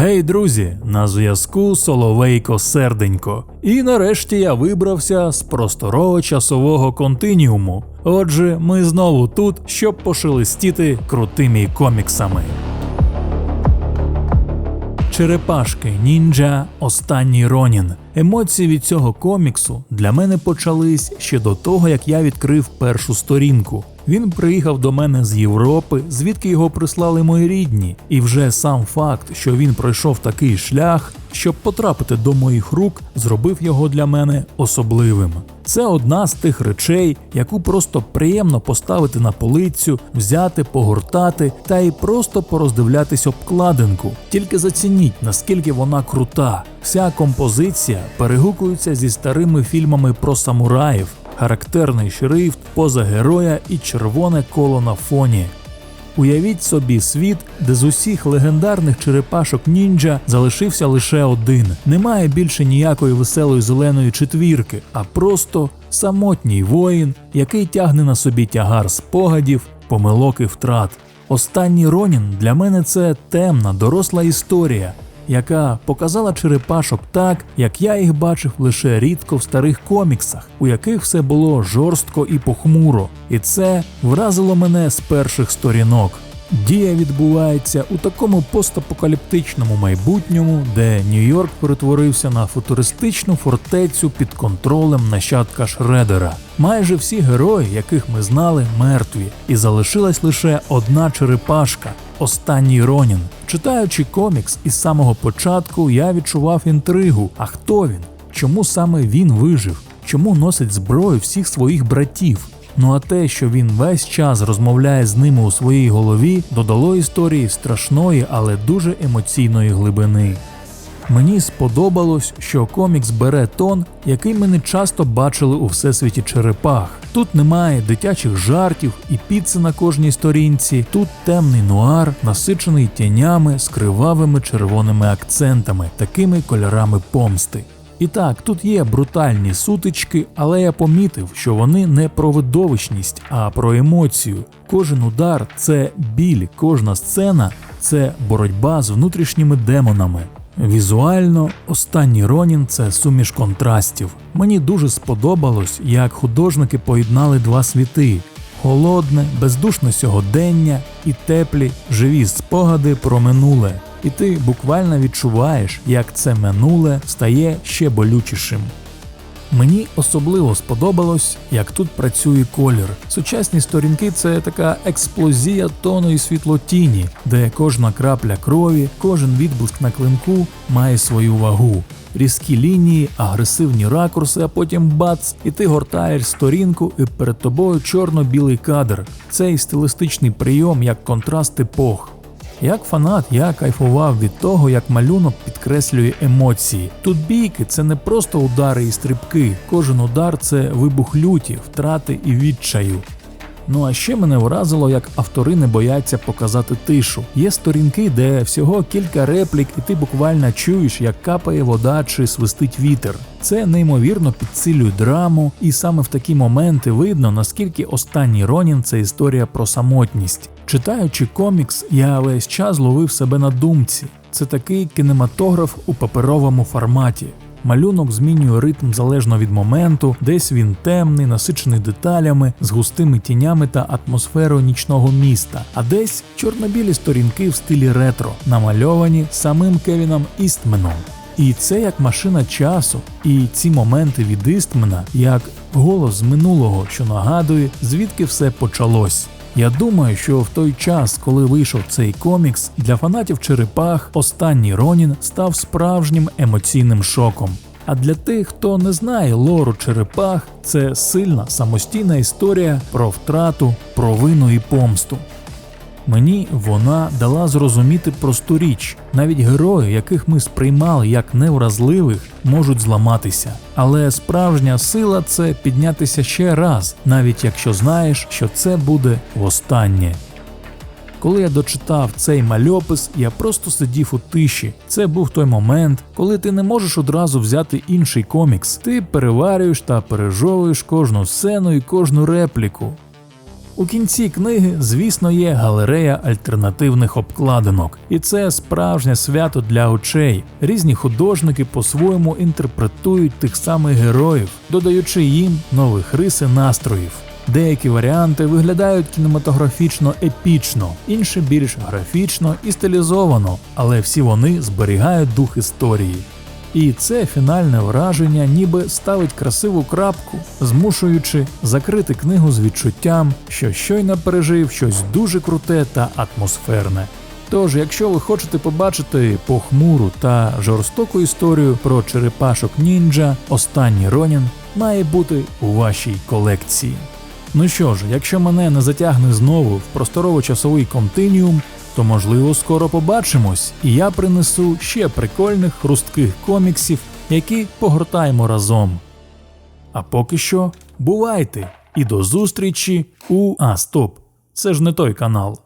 Гей, друзі, на зв'язку Соловейко Серденько. І нарешті я вибрався з просторого часового континіуму. Отже, ми знову тут, щоб пошелестіти крутими коміксами. Черепашки, ніндзя, останній Ронін. Емоції від цього коміксу для мене почались ще до того, як я відкрив першу сторінку. Він приїхав до мене з Європи, звідки його прислали мої рідні, і вже сам факт, що він пройшов такий шлях, щоб потрапити до моїх рук, зробив його для мене особливим. Це одна з тих речей, яку просто приємно поставити на полицю, взяти, погортати та й просто пороздивлятись обкладинку. Тільки зацініть, наскільки вона крута. Вся композиція перегукується зі старими фільмами про самураїв, характерний шрифт, поза героя і червоне коло на фоні. Уявіть собі світ, де з усіх легендарних черепашок ніндзя залишився лише один. Немає більше ніякої веселої зеленої четвірки, а просто самотній воїн, який тягне на собі тягар спогадів, помилок і втрат. Останній Ронін для мене це темна, доросла історія, яка показала черепашок так, як я їх бачив лише рідко в старих коміксах, у яких все було жорстко і похмуро, і це вразило мене з перших сторінок. Дія відбувається у такому постапокаліптичному майбутньому, де Нью-Йорк перетворився на футуристичну фортецю під контролем нащадка Шредера. Майже всі герої, яких ми знали, мертві, і залишилась лише одна черепашка останній Ронін. Читаючи комікс із самого початку, я відчував інтригу. А хто він? Чому саме він вижив? Чому носить зброю всіх своїх братів? Ну а те, що він весь час розмовляє з ними у своїй голові, додало історії страшної, але дуже емоційної глибини. Мені сподобалось, що комікс бере тон, який ми не часто бачили у всесвіті черепах. Тут немає дитячих жартів і піци на кожній сторінці. Тут темний нуар, насичений тінями з кривавими червоними акцентами, такими кольорами помсти. І так, тут є брутальні сутички, але я помітив, що вони не про видовищність, а про емоцію. Кожен удар це біль, кожна сцена це боротьба з внутрішніми демонами. Візуально, останній Ронін це суміш контрастів. Мені дуже сподобалось, як художники поєднали два світи: холодне, бездушне сьогодення і теплі, живі спогади про минуле. І ти буквально відчуваєш, як це минуле стає ще болючішим. Мені особливо сподобалось, як тут працює колір. Сучасні сторінки це така експлозія тону і світлотіні, де кожна крапля крові, кожен відблиск на клинку має свою вагу. Різкі лінії, агресивні ракурси, а потім бац, і ти гортаєш сторінку, і перед тобою чорно-білий кадр. Цей стилістичний прийом як контраст епох. Як фанат, я кайфував від того, як малюнок підкреслює емоції. Тут бійки це не просто удари і стрибки, кожен удар це вибух люті, втрати і відчаю. Ну а ще мене вразило, як автори не бояться показати тишу. Є сторінки, де всього кілька реплік, і ти буквально чуєш, як капає вода чи свистить вітер. Це неймовірно підсилює драму, і саме в такі моменти видно, наскільки останній Ронін це історія про самотність. Читаючи комікс, я весь час ловив себе на думці. Це такий кінематограф у паперовому форматі. Малюнок змінює ритм залежно від моменту, десь він темний, насичений деталями, з густими тінями та атмосферою нічного міста, а десь чорно-білі сторінки в стилі ретро, намальовані самим Кевіном Істменом. І це як машина часу, і ці моменти від Істмена, як голос з минулого, що нагадує, звідки все почалось. Я думаю, що в той час, коли вийшов цей комікс, для фанатів черепах останній Ронін став справжнім емоційним шоком. А для тих, хто не знає лору черепах, це сильна самостійна історія про втрату, провину і помсту. Мені вона дала зрозуміти просту річ. Навіть герої, яких ми сприймали як невразливих, можуть зламатися. Але справжня сила це піднятися ще раз, навіть якщо знаєш, що це буде востаннє. Коли я дочитав цей мальопис, я просто сидів у тиші. Це був той момент, коли ти не можеш одразу взяти інший комікс. Ти переварюєш та пережовуєш кожну сцену і кожну репліку. У кінці книги, звісно, є галерея альтернативних обкладинок, і це справжнє свято для очей. Різні художники по-своєму інтерпретують тих самих героїв, додаючи їм нових рис і настроїв. Деякі варіанти виглядають кінематографічно епічно, інші більш графічно і стилізовано, але всі вони зберігають дух історії. І це фінальне враження ніби ставить красиву крапку, змушуючи закрити книгу з відчуттям, що щойно пережив щось дуже круте та атмосферне. Тож, якщо ви хочете побачити похмуру та жорстоку історію про черепашок ніндзя, останній Ронін має бути у вашій колекції. Ну що ж, якщо мене не затягне знову в просторово-часовий континіум, то можливо скоро побачимось, і я принесу ще прикольних хрустких коміксів, які погортаємо разом. А поки що, бувайте і до зустрічі у А, стоп! Це ж не той канал.